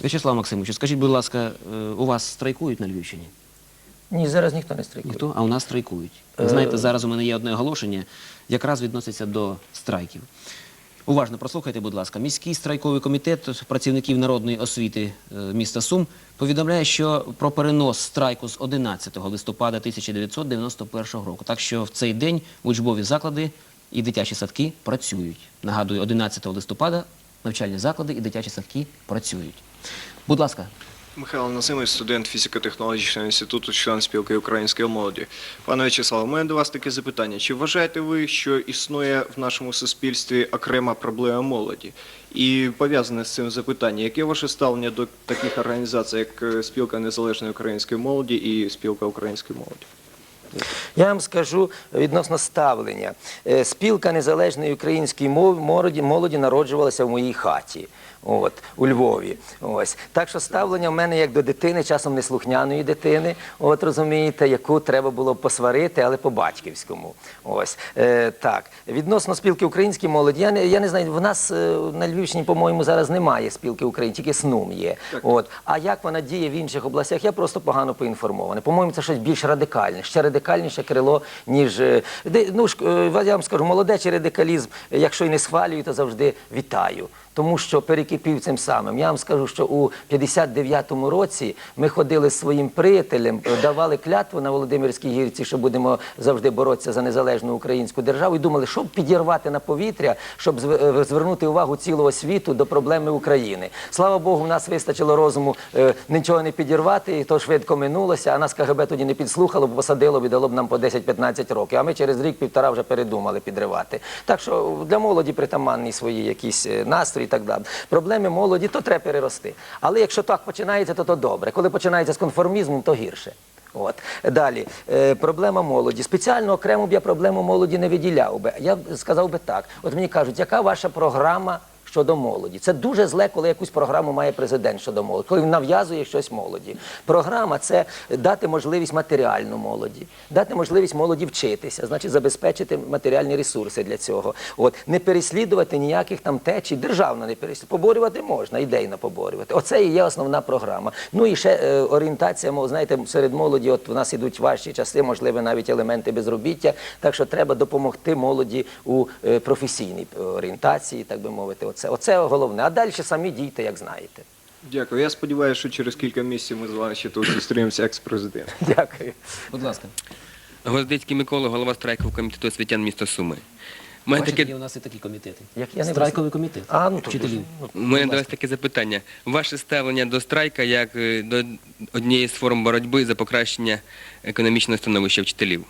В'ячеслав Максимович, скажіть, будь ласка, е, у вас страйкують на Львівщині? Ні, зараз ніхто не страйкує. Ніхто? А у нас страйкують. Ви Е, знаєте, зараз у мене є одне оголошення, якраз відноситься до страйків. Уважно прослухайте, будь ласка. Міський страйковий комітет працівників народної освіти е, міста Сум повідомляє, що про перенос страйку з 11 листопада 1991 року. Так що в цей день учбові заклади і дитячі садки працюють. Нагадую, 11 листопада навчальні заклади і дитячі садки працюють. Будь ласка. Михайло Назимович, студент фізико-технологічного інституту, член спілки української молоді. Пане В'ячеславе, у мене до вас таке запитання. Чи вважаєте ви, що існує в нашому суспільстві окрема проблема молоді? І пов'язане з цим запитання, яке ваше ставлення до таких організацій, як е, Спілка Незалежної української молоді і Спілка української молоді? Я вам скажу відносно ставлення. Е, Спілка незалежної української молоді народжувалася в моїй хаті. От, у Львові. Ось. Так що ставлення в мене як до дитини, часом неслухняної дитини, от розумієте, яку треба було посварити, але по-батьківському. Ось. Е, так. Відносно спілки української молоді, я не, я не знаю, в нас е, на Львівщині, по-моєму, зараз немає спілки України, тільки СНУМ є. От. А як вона діє в інших областях, я просто погано поінформований. По-моєму, це щось більш радикальне, ще радикальніше крило, ніж. е, ну, е, я вам скажу, молодечий радикалізм, якщо і не схвалюю, то завжди вітаю. Тому що перекипів цим самим. Я вам скажу, що у 59-му році ми ходили з своїм приятелем, е, давали клятву на Володимирській гірці, що будемо завжди боротися за незалежну українську державу, і думали, щоб підірвати на повітря, щоб е, звернути увагу цілого світу до проблеми України. Слава Богу, в нас вистачило розуму е, нічого не підірвати, і то швидко минулося. А нас КГБ тоді не підслухало, бо посадило б і дало б нам по 10-15 років. А ми через рік-півтора вже передумали підривати. Так що для молоді притаманні свої якісь настрої і так далі. Проблеми молоді то треба перерости. Але якщо так починається, то то добре. Коли починається з конформізмом, то гірше. От далі е, проблема молоді. Спеціально окремо б я проблему молоді не виділяв би. Я б сказав би так: от мені кажуть, яка ваша програма щодо молоді? Це дуже зле, коли якусь програму має президент щодо молоді, коли він нав'язує щось молоді. Програма це дати можливість матеріальну молоді, дати можливість молоді вчитися, значить забезпечити матеріальні ресурси для цього. От не переслідувати ніяких там течій, державно не переслідувати. Поборювати можна, ідейно поборювати. Оце і є основна програма. Ну і ще е, орієнтація, мов, знаєте, серед молоді, от в нас ідуть важчі часи, можливо, навіть елементи безробіття. Так що треба допомогти молоді у е, професійній е, орієнтації, так би мовити. Оце, оце головне. А далі самі дійте, як знаєте. Дякую. Я сподіваюся, що через кілька місяців ми з вами ще тут зустрінемося екс-президент. Дякую. Будь ласка. Гвоздецький Микола, голова страйкового комітету освітян міста Суми. У мене Бачите, таке, у нас і такі комітети. Як я не Страйковий комітет. А, ну, вчителів. у мене до вас таке запитання. Ваше ставлення до страйка як е, до однієї з форм боротьби за покращення економічного становища вчителів?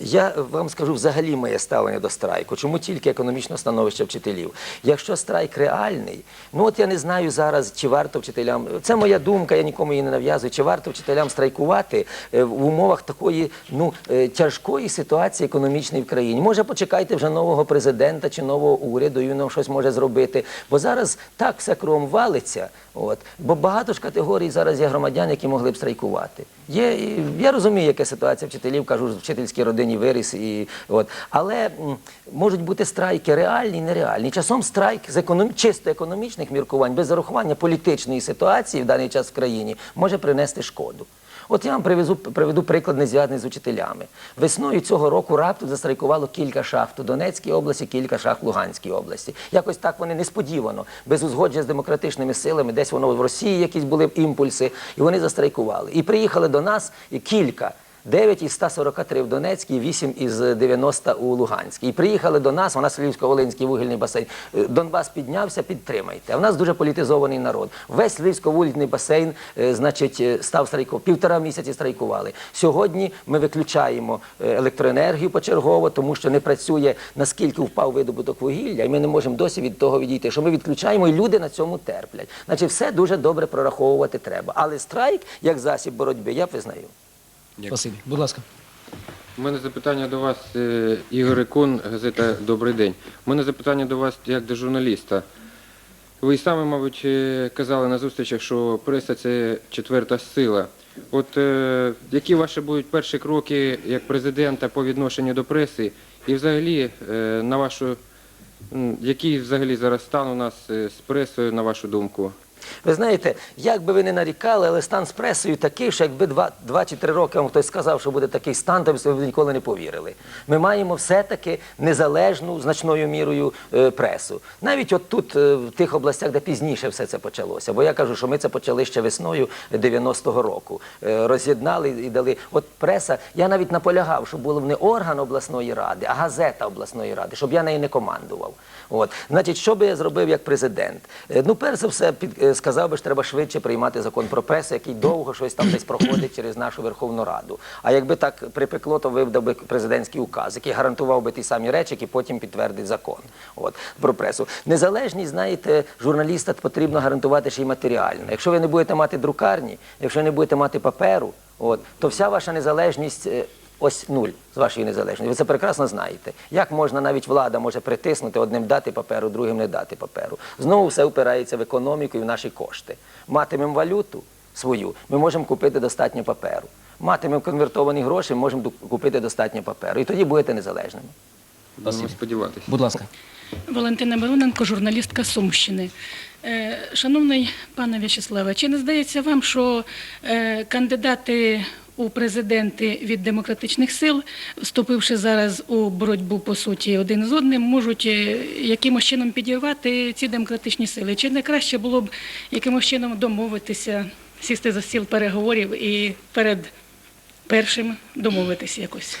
Я вам скажу взагалі моє ставлення до страйку. Чому тільки економічне становище вчителів? Якщо страйк реальний, ну от я не знаю зараз, чи варто вчителям. Це моя думка, я нікому її не нав'язую. Чи варто вчителям страйкувати е, в умовах такої ну е, тяжкої ситуації економічної в країні? Може, почекайте вже нового президента чи нового уряду, і він нам щось може зробити. Бо зараз так все кром валиться. От бо багато ж категорій зараз є громадян, які могли б страйкувати. Є я розумію, яка ситуація вчителів, кажу, в вчительській родині виріс і от. Але можуть бути страйки реальні і нереальні. Часом страйк з економ... чисто економічних міркувань, без зарахування політичної ситуації в даний час в країні, може принести шкоду. От я вам привезу, приведу приклад, не зв'язаний з учителями. Весною цього року раптом застрайкувало кілька шахт у Донецькій області, кілька шахт в Луганській області. Якось так вони несподівано, без узгодження з демократичними силами, десь воно в Росії якісь були імпульси, і вони застрайкували. І приїхали до нас і кілька. 9 із 143 в Донецькій, 8 із 90 у Луганській. І приїхали до нас, у нас Львівсько-Волинський вугільний басейн. Е, Донбас піднявся, підтримайте. В нас дуже політизований народ. Весь Львівсько-вугільний басейн, е, значить, е, став страйкувати. Півтора місяці страйкували. Сьогодні ми виключаємо електроенергію почергово, тому що не працює, наскільки впав видобуток вугілля, і ми не можемо досі від того відійти, що ми відключаємо, і люди на цьому терплять. Значить, все дуже добре прораховувати треба. Але страйк, як засіб боротьби, я визнаю. Дякую. Спасибі. Будь ласка. У мене запитання до вас, е, Ігор Ікон, газета Добрий день. У мене запитання до вас як до журналіста. Ви й самі, мабуть, е, казали на зустрічах, що преса це четверта сила. От е, які ваші будуть перші кроки як президента по відношенню до преси? І взагалі, е, на вашу, який взагалі зараз стан у нас з пресою, на вашу думку? Ви знаєте, як би ви не нарікали, але стан з пресою такий, що якби два, два чи три роки вам хтось сказав, що буде такий стан, то ви б ніколи не повірили. Ми маємо все-таки незалежну значною мірою е, пресу. Навіть от тут, е, в тих областях, де пізніше все це почалося. Бо я кажу, що ми це почали ще весною 90-го року. Е, роз'єднали і дали. От преса, я навіть наполягав, щоб був не орган обласної ради, а газета обласної ради, щоб я нею не командував. От. Значить, що би я зробив як президент? Е, Ну, перш за все, під, е, сказав би, що треба швидше приймати закон про пресу, який довго щось там десь проходить через нашу Верховну Раду. А якби так припекло, то видав би президентський указ, який гарантував би ті самі речі, які потім підтвердить закон от, про пресу. Незалежність, знаєте, журналіста потрібно гарантувати ще й матеріально. Якщо ви не будете мати друкарні, якщо не будете мати паперу, от, то вся ваша незалежність. Ось нуль з вашої незалежності. Ви це прекрасно знаєте. Як можна навіть влада може притиснути одним дати паперу, другим не дати паперу. Знову все впирається в економіку і в наші кошти. Матимемо валюту свою, ми можемо купити достатньо паперу. Матимемо конвертовані гроші, ми можемо купити достатньо паперу. І тоді будете незалежними. Будемо сподіватися. Будь ласка. Валентина Мироненко, журналістка Сумщини. Е, Шановний пане В'ячеславе, чи не здається вам, що е, кандидати у президенти від демократичних сил, вступивши зараз у боротьбу по суті один з одним, можуть е, якимось чином підірвати ці демократичні сили? Чи не краще було б якимось чином домовитися, сісти за стіл переговорів і перед першим домовитися якось?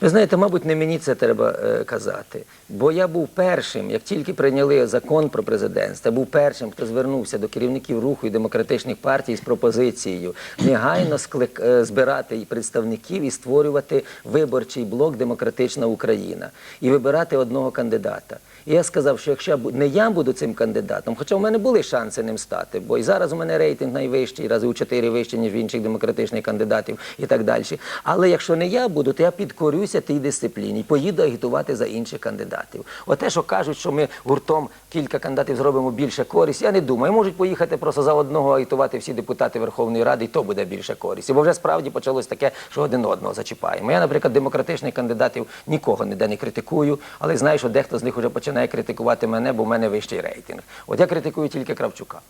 Ви знаєте, мабуть, не мені це треба е, казати. Бо я був першим, як тільки прийняли закон про президентство, був першим, хто звернувся до керівників руху і демократичних партій з пропозицією негайно склик, е, збирати і представників і створювати виборчий блок Демократична Україна і вибирати одного кандидата. І я сказав, що якщо не я буду цим кандидатом, хоча в мене були шанси ним стати, бо і зараз у мене рейтинг найвищий, рази у чотири вищий, ніж в інших демократичних кандидатів і так далі. Але якщо не я буду, то я підкорюся тій дисципліні, поїду агітувати за інших кандидатів. Оте, що кажуть, що ми гуртом кілька кандидатів зробимо більше користь, я не думаю. Можуть поїхати просто за одного агітувати всі депутати Верховної Ради, і то буде більше користі. Бо вже справді почалось таке, що один одного зачіпаємо. Я, наприклад, демократичних кандидатів нікого ніде не критикую, але знаю, що дехто з них вже починає критикувати мене, бо в мене вищий рейтинг. От я критикую тільки Кравчука.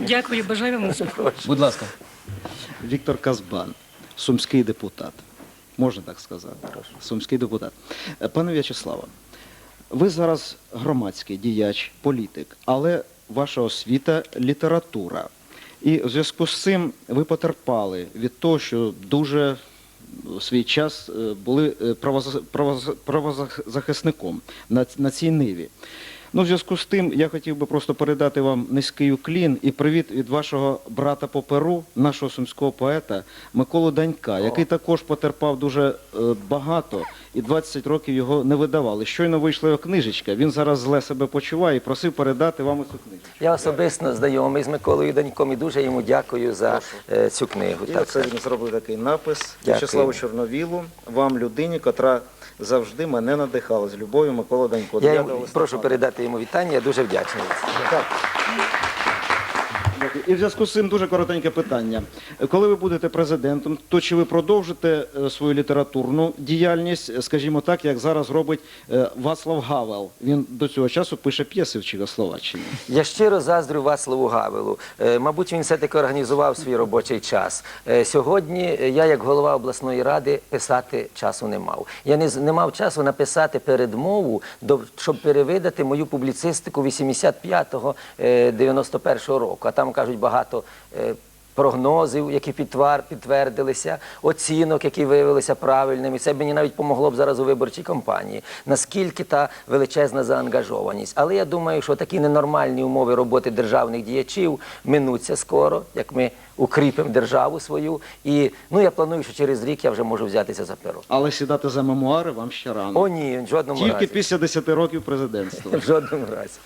Дякую, бажаю вам успіху. Будь ласка. Віктор Казбан, сумський депутат. Можна так сказати. Сумський депутат. Пане В'ячеславе, ви зараз громадський діяч, політик, але ваша освіта література. І в зв'язку з цим ви потерпали від того, що дуже в свій час е, були е, правоза- правоза- правозахисником на цій ниві. Ну, в зв'язку з тим, я хотів би просто передати вам низький уклін і привіт від вашого брата по перу, нашого сумського поета Миколу Данька, який також потерпав дуже е, багато, і 20 років його не видавали. Щойно вийшла його книжечка. Він зараз зле себе почуває і просив передати вам цю книжку. Я особисто знайомий з Миколою Даньком і дуже йому дякую за е, цю книгу. І Так, так. він зробив такий напис Дякую. В'ячеславу Чорновілу, вам людині, котра завжди мене надихала з любов'ю Микола Данько. Я 9 йому прошу передати йому вітання, я дуже вдячний. Так. Дякую. І в зв'язку з цим дуже коротеньке питання. Коли ви будете президентом, то чи ви продовжите е, свою літературну діяльність, е, скажімо так, як зараз робить е, Вацлав Гавел? Він до цього часу пише п'єси в Чехословаччині. Я щиро заздрю Васлову Гавелу. Мабуть, він все-таки організував свій робочий час. Сьогодні я, як голова обласної ради, писати часу не мав. Я не, не мав часу написати передмову, щоб перевидати мою публіцистику 85-го, е, 91-го року. А там кажуть багато. е, Прогнозів, які підтвердилися, оцінок, які виявилися правильними. Це мені навіть помогло б зараз у виборчій кампанії. Наскільки та величезна заангажованість. Але я думаю, що такі ненормальні умови роботи державних діячів минуться скоро, як ми укріпимо державу свою. І ну я планую, що через рік я вже можу взятися за перо. Але сідати за мемуари вам ще рано. О, ні, в жодному Тільки разі. після 10 років президентства. В жодному разі.